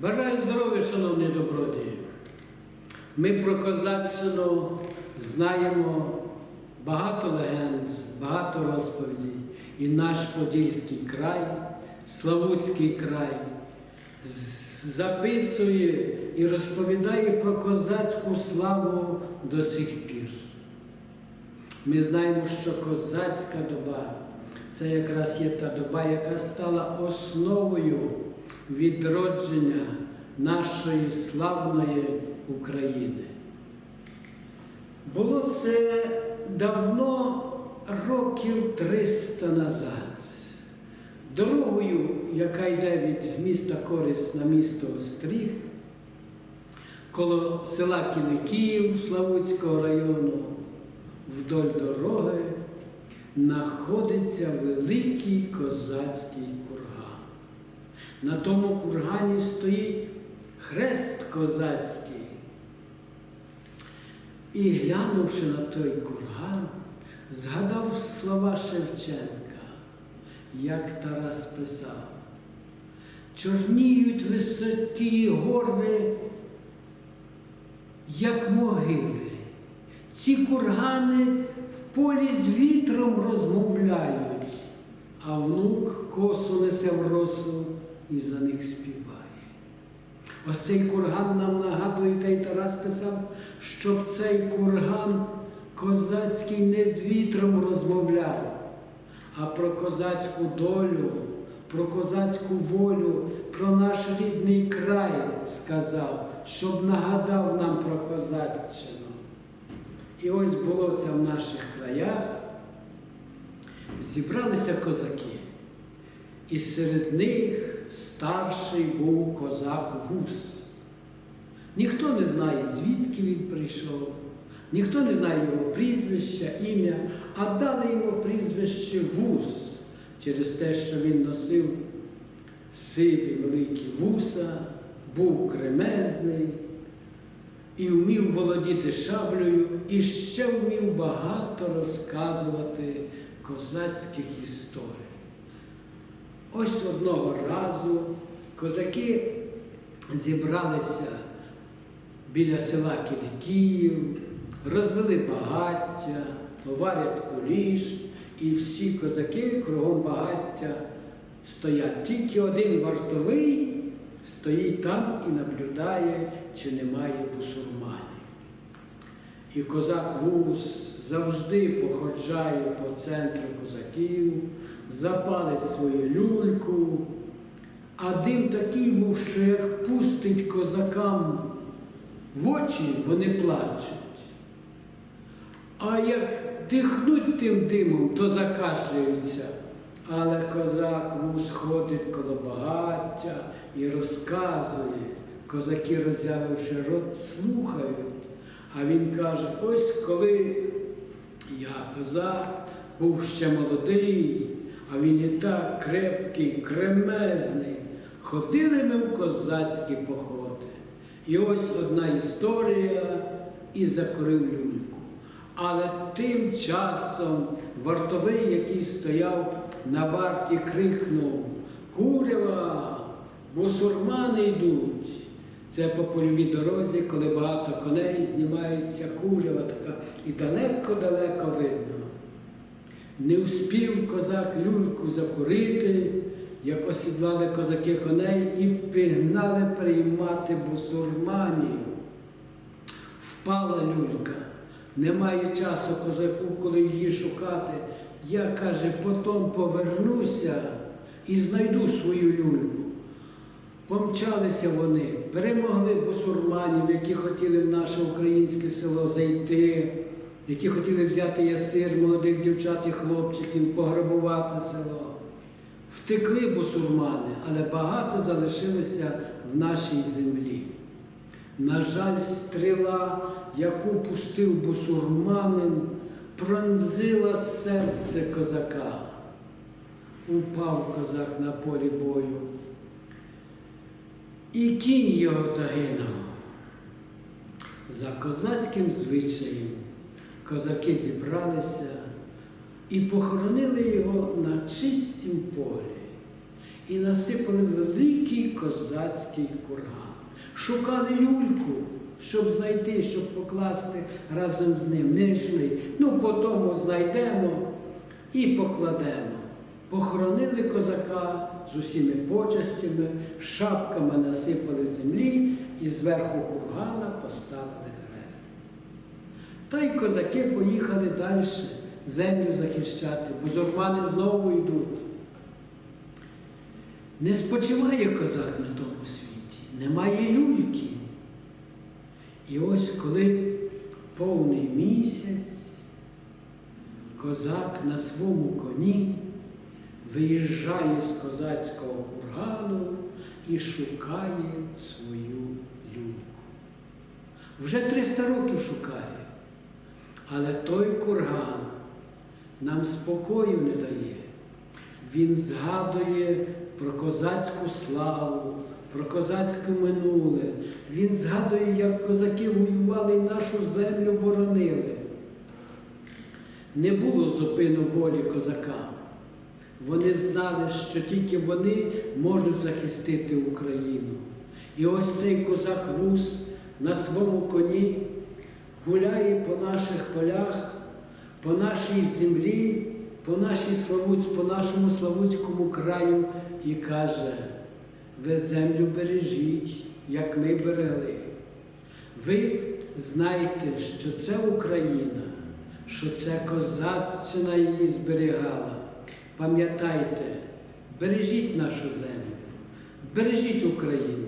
Бажаю здоров'я, шановні добродії. Ми про Козаччину знаємо багато легенд, багато розповідей. І наш Подільський край, Славутський край записує і розповідає про козацьку славу до сих пір. Ми знаємо, що козацька доба це якраз є та доба, яка стала основою відродження нашої славної України. Було це давно років 300 назад. Дорогою, яка йде від міста Корис на місто Остріг, коло села Кіликів Славутського району, вдоль дороги, знаходиться великий козацький курган. На тому кургані стоїть хрест козацький. І глянувши на той курган, згадав слова Шевченка, як Тарас писав. Чорніють високі гори, як могили. Ці кургани полі з вітром розмовляють, а внук косу несе в росу і за них співає. Ось цей курган нам нагадує, та й Тарас писав, щоб цей курган козацький не з вітром розмовляв, а про козацьку долю, про козацьку волю, про наш рідний край сказав, щоб нагадав нам про козаччину. І ось було це в наших краях. Зібралися козаки, і серед них старший був козак Гус. Ніхто не знає, звідки він прийшов, ніхто не знає його прізвища, ім'я, а дали йому прізвище Вус через те, що він носив сиві великі вуса, був кремезний і вмів володіти шаблею, і ще вмів багато розказувати козацьких історій. Ось одного разу козаки зібралися біля села Кілікіїв, розвели багаття, варять куліш, і всі козаки кругом багаття стоять. Тільки один вартовий стоїть там і наблюдає, чи немає бусурманів. І козак Вус завжди походжає по центру козаків, запалить свою люльку, а дим такий був, що як пустить козакам в очі, вони плачуть. А як дихнуть тим димом, то закашляються. Але козак вуз ходить коло багаття і розказує. Козаки, роззявивши рот, слухають. А він каже: ось коли я козак, був ще молодий, а він і так крепкий, кремезний. Ходили ми в козацькі походи. І ось одна історія і закурив люльку. Але тим часом вартовий, який стояв на варті, крикнув Курява, бусурмани йдуть. Це по польовій дорозі, коли багато коней знімається курява така і далеко-далеко видно. Не успів козак люльку закурити, як осідлали козаки коней і пігнали приймати бусурманів. Впала люлька. Немає часу козаку, коли її шукати. Я, каже, потім повернуся і знайду свою люльку. Помчалися вони, перемогли бусурманів, які хотіли в наше українське село зайти, які хотіли взяти ясир молодих дівчат і хлопчиків, пограбувати село. Втекли бусурмани, але багато залишилося в нашій землі. На жаль, стріла, яку пустив бусурманин, пронзила серце козака. Упав козак на полі бою. І кінь його загинув. За козацьким звичаєм козаки зібралися і похоронили його на чистім полі. і насипали великий козацький курган. Шукали люльку, щоб знайти, щоб покласти разом з ним. Не йшли. Ну, потім знайдемо і покладемо. Похоронили козака з усіми почастями, шапками насипали землі і зверху кургана поставили хрест. Та й козаки поїхали далі землю захищати, бо зурмани знову йдуть. Не спочиває козак на тому світі, немає люльки. І ось коли повний місяць, козак на своєму коні виїжджає з козацького кургану і шукає свою люльку. Вже 300 років шукає, але той курган нам спокою не дає. Він згадує про козацьку славу, про козацьке минуле. Він згадує, як козаки воювали і нашу землю боронили. Не було зупину волі козакам. Вони знали, що тільки вони можуть захистити Україну. І ось цей козак вуз на своєму коні гуляє по наших полях, по нашій землі, по, нашій Славуць, по нашому Славутському краю і каже, ви землю бережіть, як ми берегли. Ви знаєте, що це Україна, що це козаччина її зберігала. Пам'ятайте, бережіть нашу землю, бережіть Україну.